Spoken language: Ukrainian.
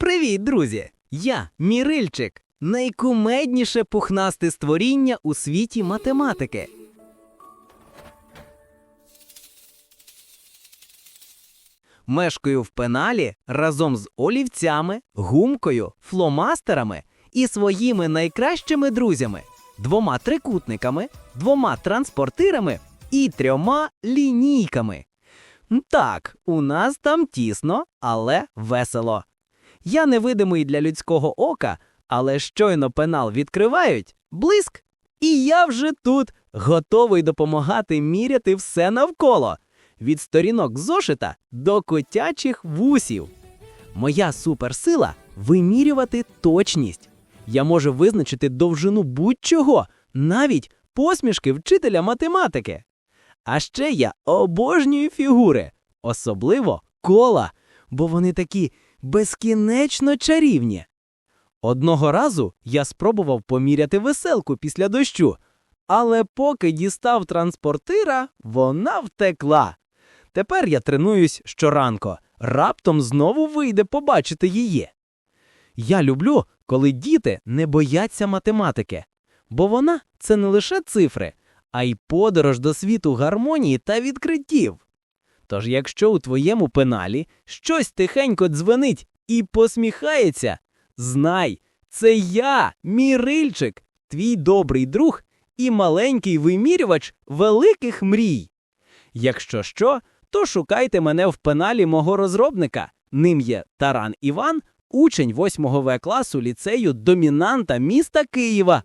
Привіт, друзі! Я Мірильчик, найкумедніше пухнасте створіння у світі математики. Мешкаю в пеналі разом з олівцями, гумкою, фломастерами і своїми найкращими друзями, двома трикутниками, двома транспортирами і трьома лінійками. Так, у нас там тісно, але весело. Я невидимий для людського ока, але щойно пенал відкривають, блиск, і я вже тут, готовий допомагати міряти все навколо, від сторінок зошита до котячих вусів. Моя суперсила вимірювати точність. Я можу визначити довжину будь-чого, навіть посмішки вчителя математики. А ще я обожнюю фігури, особливо кола, бо вони такі безкінечно чарівні. Одного разу я спробував поміряти веселку після дощу, але поки дістав транспортира, вона втекла. Тепер я тренуюсь щоранко, раптом знову вийде побачити її. Я люблю, коли діти не бояться математики, бо вона це не лише цифри, а й подорож до світу гармонії та відкриттів. Тож, якщо у твоєму пеналі щось тихенько дзвенить і посміхається, знай, це я, мій рильчик, твій добрий друг і маленький вимірювач великих мрій. Якщо що, то шукайте мене в пеналі мого розробника. Ним є Таран Іван, учень 8 В класу ліцею домінанта міста Києва.